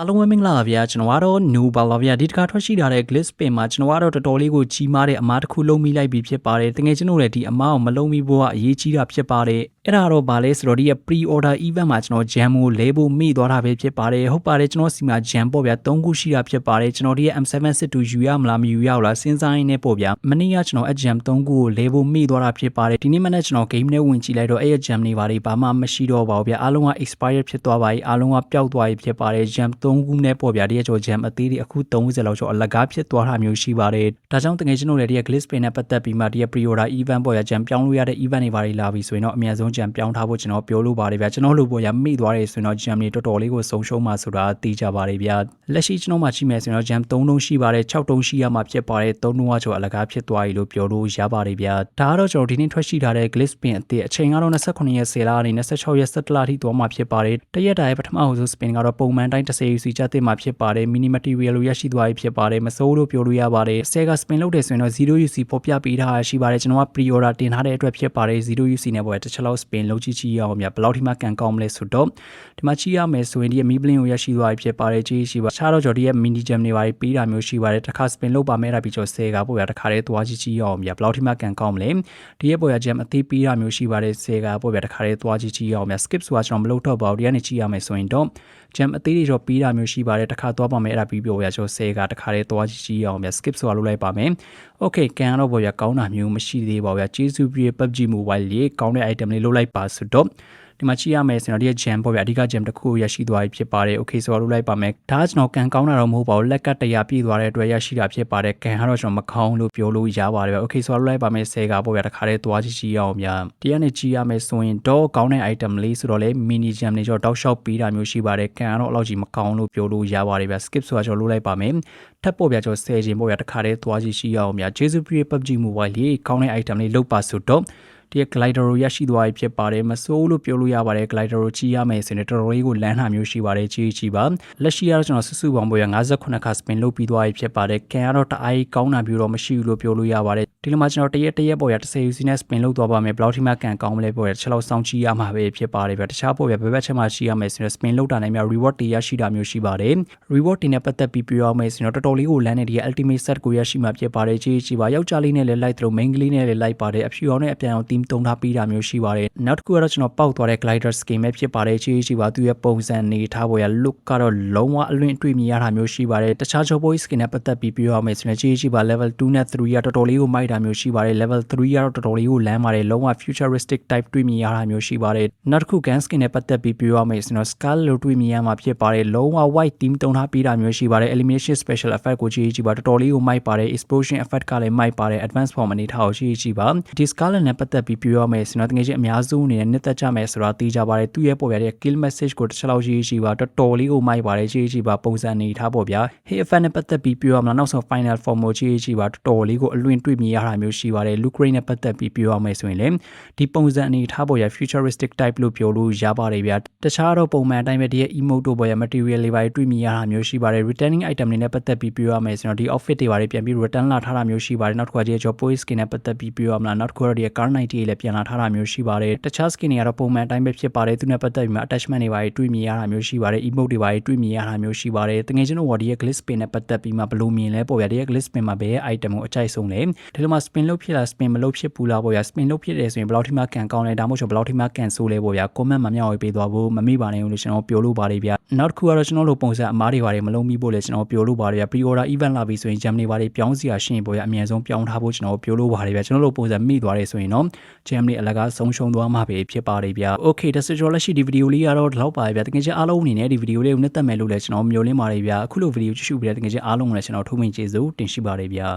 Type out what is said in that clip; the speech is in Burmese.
အားလုံးပဲမင်္ဂလာပါဗျာကျွန်တော်ကတော့ new ပါပါဗျာဒီတစ်ခါထွက်ရှိလာတဲ့ glitch pin မှာကျွန်တော်ကတော့တော်တော်လေးကိုကြီးမားတဲ့အမားတစ်ခုလုံးမိလိုက်ပြီဖြစ်ပါတယ်တကယ်ကျွန်တော်လည်းဒီအမားကိုမလုံးမိဖို့ကအရေးကြီးတာဖြစ်ပါတယ် အဲ့ဒါတော့ဗာလဲဆိုတော့ဒီရဲ့ pre order event မှာကျွန်တော် jam ကိုလဲဖို့မိသွားတာပဲဖြစ်ပါတယ်ဟုတ်ပါတယ်ကျွန်တော်စီမှာ jam ပေါ့ဗျာ၃ခုရှိတာဖြစ်ပါတယ်ကျွန်တော်ဒီရဲ့ M762 ယူရမလားမယူရဘူးလားစဉ်းစားရင်းနဲ့ပေါ့ဗျာမနေ့ကကျွန်တော်အ jam ၃ခုကိုလဲဖို့မိသွားတာဖြစ်ပါတယ်ဒီနေ့မနေ့ကျွန်တော် game နဲ့ဝင်ကြည့်လိုက်တော့အဲ့ရဲ့ jam တွေဘာတွေဘာမှမရှိတော့ပါဘူးဗျာအားလုံးက expire ဖြစ်သွားပါပြီအားလုံးကပျောက်သွားပြီဖြစ်ပါတယ် jam 3ခုနဲ့ပေါ့ဗျာဒီရဲ့ကျွန်တော် jam အသေးတွေအခု30လောက်ကျော်အလကားဖြစ်သွားတာမျိုးရှိပါတယ်ဒါကြောင့်တကယ်ကျွန်တော်လည်းဒီရဲ့ glitch pin နဲ့ပတ်သက်ပြီးမှဒီရဲ့ pre order event ပေါ့ဗျာ jam ပြောင်းလို့ရတဲ့ event တွေဘာတွေလာပြီဆိုရင်တော့အများဆုံး jam ပြောင်းထားဖို့ကျွန်တော်ပြောလို့ပါတယ်ဗျာကျွန်တော်လို့ပေါ့ဗျာမိသွားတယ်ဆိုရင်တော့ jam တွေတော်တော်လေးကိုဆုံးရှုံးမှာဆိုတာသိကြပါတယ်ဗျာလက်ရှိကျွန်တော်မှရှိမယ်ဆိုရင်တော့ jam 3လုံးရှိပါတယ်6တုံးရှိရမှာဖြစ်ပါတယ်3လုံးကကျော်အလကားဖြစ်သွားပြီလို့ပြောလို့ရပါတယ်ဗျာဒါကတော့ကျွန်တော်ဒီနေ့ထွက်ရှိထားတဲ့ glitch pin အသစ်အချိန်ကတော့29ရက်10လကနေ26ရက်17လထိသွားမှာဖြစ်ပါတယ်တရက်တာရဲ့ပထမအဆုံး spin ကတော့ပုံမှန်တိုင်း30 UC ကျတဲ့မှာဖြစ်ပါတယ် mini material လို့ရရှိသွားပြီဖြစ်ပါတယ်မစိုးလို့ပြောလို့ရပါတယ်ဆဲက spin လုပ်တယ်ဆိုရင်တော့ 0 UC ပေါ်ပြပေးထားရှိပါတယ်ကျွန်တော်က pre order တင်ထားတဲ့အတွက်ဖြစ်ပါတယ် 0 UC နဲ့ပေါ့တစ်ချက်လောက် spin လုပ်ကြည့်ကြည့်ရအောင်ဗျဘယ်လောက်ထိမှကန်ကောင်းမလဲဆိုတော့ဒီမှာကြည့်ရမယ်ဆိုရင်ဒီရဲ့ mi blink ကိုရရှိသွားပြီဖြစ်ပါတယ်ကြည့်ရှိပါခြားတော့ကျော်ဒီရဲ့ mini gem တွေပါပြီးတာမျိုးရှိပါတယ်တစ်ခါ spin လုပ်ပါမယ်တာပြီးကျော်ဆဲကပေါ့ဗျာတစ်ခါတည်းသွားကြည့်ကြည့်ရအောင်ဗျဘယ်လောက်ထိမှကန်ကောင်းမလဲဒီရဲ့ပေါ့ဗျာ gem အသေးပြီးတာမျိုးရှိပါတယ်ဆဲကပေါ့ဗျာတစ်ခါတည်းသွားကြည့်ကြည့်ရအောင်ဗျ skip ဆိုတာကျွန်တော်မလုပ်တော့ပါဘူးဒီကနေကြည့်ရမယ်ဆိုရင်တော့ gem အသေးတွေတော့ပြီးတာမျိုးရှိပါတယ်တစ်ခါသွားပါမယ်အဲ့ဒါပြီးပြောဗျာကျွန်တော်ဆဲကတစ်ခါတည်းသွားကြည့်ကြည့်ရအောင်ဗျ skip ဆိုတာလုပ်လိုက်ပါမယ် okay ကန်တော့ပေါ့ဗျာကောင်းတာမျိုးမရှိသေးပါဘူးဗျာကျေးဇူးပြု PUBG Mobile လေးကောင်းတဲ့ item လေးလုပ်လိုက်ပါဆိုတော့ဒီမှာကြည့်ရမယ်ဆိုတော့ဒီရဲ့ gem ပေါ့ဗျာအဓိက gem တစ်ခုကိုရရှိသွားပြီဖြစ်ပါတယ် okay ဆိုတော့လုပ်လိုက်ပါမယ်ဒါကကျွန်တော်ကန်ကောင်းတာတော့မဟုတ်ပါဘူးလက်ကတရာပြည့်သွားတဲ့အတွက်ရရှိတာဖြစ်ပါတယ်ကန်ကတော့ကျွန်တော်မကောင်းလို့ပြောလို့ရပါတယ်ဗျ okay ဆိုတော့လုပ်လိုက်ပါမယ်ဆဲကပေါ့ဗျာတစ်ခါတည်းသွားကြည့်ကြည့်အောင်ဗျာဒီကနေကြည့်ရမယ်ဆိုရင်တော့ကောင်းတဲ့ item လေးဆိုတော့လေ mini gem တွေကျွန်တော်တောက်လျှောက်ပေးတာမျိုးရှိပါတယ်ကန်ကတော့အလောက်ကြီးမကောင်းလို့ပြောလို့ရပါတယ်ဗျ skip ဆိုတာကျွန်တော်လုပ်လိုက်ပါမယ်ထပ်ပေါ့ဗျာကျွန်တော်ဆဲခြင်းပေါ့ဗျာတစ်ခါတည်းသွားကြည့်ကြည့်အောင်ဗျာ Jesus Pre PUBG Mobile လေးကောင်းတဲ့ item လေးလုတ်ပါဆိုတော့ ဒီ glider ကိုရရှိသွားပြီဖြစ်ပါတယ်မစိုးလို့ပြောလို့ရပါတယ် glider ကိုကြီးရမယ်ဆိုရင်တော်တော်လေးကိုလမ်းနှာမျိုးရှိပါတယ်ကြီးကြီးပါလက်ရှိကတော့ကျွန်တော်ဆဆူပေါင်းပေါ်ရ58ခါ spin လုပ်ပြီးသွားပြီဖြစ်ပါတယ်ကန်ကတော့တအားကောင်းတာမျိုးတော့မရှိဘူးလို့ပြောလို့ရပါတယ်ဒီလိုမှကျွန်တော်တရက်တရက်ပေါ်ရ30 UC နဲ့ spin လုပ်သွားပါမယ်ဘယ်လောက်ထိမှကန်ကောင်းမလဲပေါ်ရချက်လောက်စောင့်ကြည့်ရမှာပဲဖြစ်ပါတယ်ဗျတခြားပေါ်ရဘယ်ဘက်ချက်မှရှိရမယ်ဆိုရင် spin လုပ်တာနဲ့များ reward တွေရရှိတာမျိုးရှိပါတယ် reward တွေနဲ့ပတ်သက်ပြီးပြောရမယ်ဆိုရင်တော့တော်တော်လေးကိုလမ်းနေဒီ ultimate set ကိုရရှိမှာဖြစ်ပါတယ်ကြီးကြီးပါယောက်ျားလေးနဲ့လည်းလိုက်သလို main ကလေးနဲ့လည်းလိုက်ပါတယ်အဖြူအောင်နဲ့အပြန်အောင် team တုံးထားပြီးတာမျိုးရှိပါတယ်နောက်တစ်ခုကတော့ကျွန်တော်ပောက်သွားတဲ့ glider skin ပဲဖြစ်ပါတယ်ကြီးကြီးပါသူရဲ့ပုံစံနေထားပေါ်ရ look ကတော့လုံးဝအလွင့်တွေ့မြင်ရတာမျိုးရှိပါတယ်တခြား job boy skin နဲ့ပတ်သက်ပြီးပြောရမယ်ဆိုရင်ကြီးကြီးပါ level 2နဲ့3ကတော်တော်လေးကိုမိုက်တာမျိုးရှိပါတယ် level 3ကတော့တော်တော်လေးကိုလမ်းပါတယ်လုံးဝ futuristic type တွေ့မြင်ရတာမျိုးရှိပါတယ်နောက်တစ်ခု gun skin နဲ့ပတ်သက်ပြီးပြောရမယ်ဆိုတော့ skull လို့တွေ့မြင်ရမှာဖြစ်ပါတယ်လုံးဝ white team တုံထားပြီးတာမျိုးရှိပါတယ် elimination special effect ကိုကြီးကြီးပါတော်တော်လေးကိုမိုက်ပါတယ် explosion effect ကလည်းမိုက်ပါတယ် advanced form အနေထားကိုကြီးကြီးပါဒီ skull နဲ့ပတ်သက်ပြီးပြောရမယ်ဆိုတော့တကယ်ချင်းအများစုအနေနဲ့နှစ်သက်ကြမယ်ဆိုတာသိကြပါတယ်သူ့ရဲ့ပေါ်ပြတဲ့ kill message ကိုတစ်ချက်လောက်ကြီးကြီးပါတော်တော်လေးကိုမိုက်ပါတယ်ကြီးကြီးပါပုံစံအနေထားပေါ့ဗျာ hey effect နဲ့ပတ်သက်ပြီးပြောရမလားနောက်ဆုံး final form ကိုကြီးကြီးပါတော်တော်လေးကိုအလွင်တွေ့မြင်ရတာမျိုးရှိပါတယ် look rate နဲ့ပတ်သက်ပြီးပြောရမယ်ဆိုရင်လည်းဒီပုံစံအနေထားပေါ်ရ futuristic type လို့ပြောလို့ရပါတယ်ဗျာတခြားတော့ပုံမှန်အတိုင်းပဲဒီရဲ့ emote တို့ပေါ်ရ material လေးပါတွေ့မြင်ရတာမျိုးရှိပါတယ် returning item တွေနဲ့ပတ်သက်ပြီးပြောရမယ်ဆိုတော့ဒီ outfit တွေပါပြန်ပြီး return လာထားတာမျိုးရှိပါတယ်နောက်တစ်ခါဒီ job boy skin နဲ့ပတ်သက်ပြီးပြောရမလားနောက်တစ်ခါတော့ဒီ car 90လေးပြန်လာထားတာမျိုးရှိပါတယ်တခြား skin တွေကတော့ပုံမှန်အတိုင်းပဲဖြစ်ပါတယ်သူနဲ့ပတ်သက်ပြီးမှ attachment တွေပါတွေ့မြင်ရတာမျိုးရှိပါတယ် emote တွေပါတွေ့မြင်ရတာမျိုးရှိပါတယ်တကယ်ချင်းတော့ word ရဲ့ glitch spin နဲ့ပတ်သက်ပြီးမှဘယ်လိုမြင်လဲပေါ့ဗျာဒီရဲ့ glitch spin မှာဘယ် item ကိုအကြိုက်ဆုံးလဲဒီလိုမှ spin လုပ်ဖြစ်လား spin မလုပ်ဖြစ်ဘူးလားပေါ့ဗျာ spin လုပ်ဖြစ်တယ်ဆိုရင်ဘယ်လောက်ထိမှကန်ကောင်းလဲဒါမှမဟုတ်ဘယ်လောက်ထိမှကန်ဆိုးလဲပေါ့ဗျာ comment မှာမျှဝေပေးသွားဖို့မမေ့ပါနဲ့လို့ကျွန်တော်ပြောလို့ပါတယ်ဗျာနောက်တစ်ခုကတော့ကျွန်တော်တို့ပုံစံအမားတွေပါတယ်မလုံးမိဖို့လဲကျွန်တော်ပြောလို့ပါတယ်ဗျာ pre order event လာပြီဆိုရင် gem တွေပါတယ်ပြောင်းစီရရှင်းပေါ့ဗျာအမြန်ဆုံးပြောင်းထားဖို့ကျွန်တော်ပြောလို့ပါတယ်ဗျာကျွန်တော်တို့ပုံစံမိသွားတယ်ဆိုရင်တော့ gem တွေအလကားဆုံးရှုံးသွားမှာပဲဖြစ်ပါတယ်ဗျာ okay ဒါဆိုကျွန်တော်လက်ရှိဒီဗီဒီယိုလေးကတော့ဒီလောက်ပါပဲဗျာတကယ်ချင်းအားလုံးအနေနဲ့ဒီဗီဒီယိုလေးကိုနှစ်သက်မယ်လို့လဲကျွန်တော်မျှော်လင့်ပါတယ်ဗျာအခုလိုဗီဒီယိုကြည့်ရှုပြီးတဲ့တကယ်ချင်းအားလုံးကိုလည်းကျွန်တော်ထုံးမင်ကျေးဇူးတင်ရှိပါတယ်ဗျာ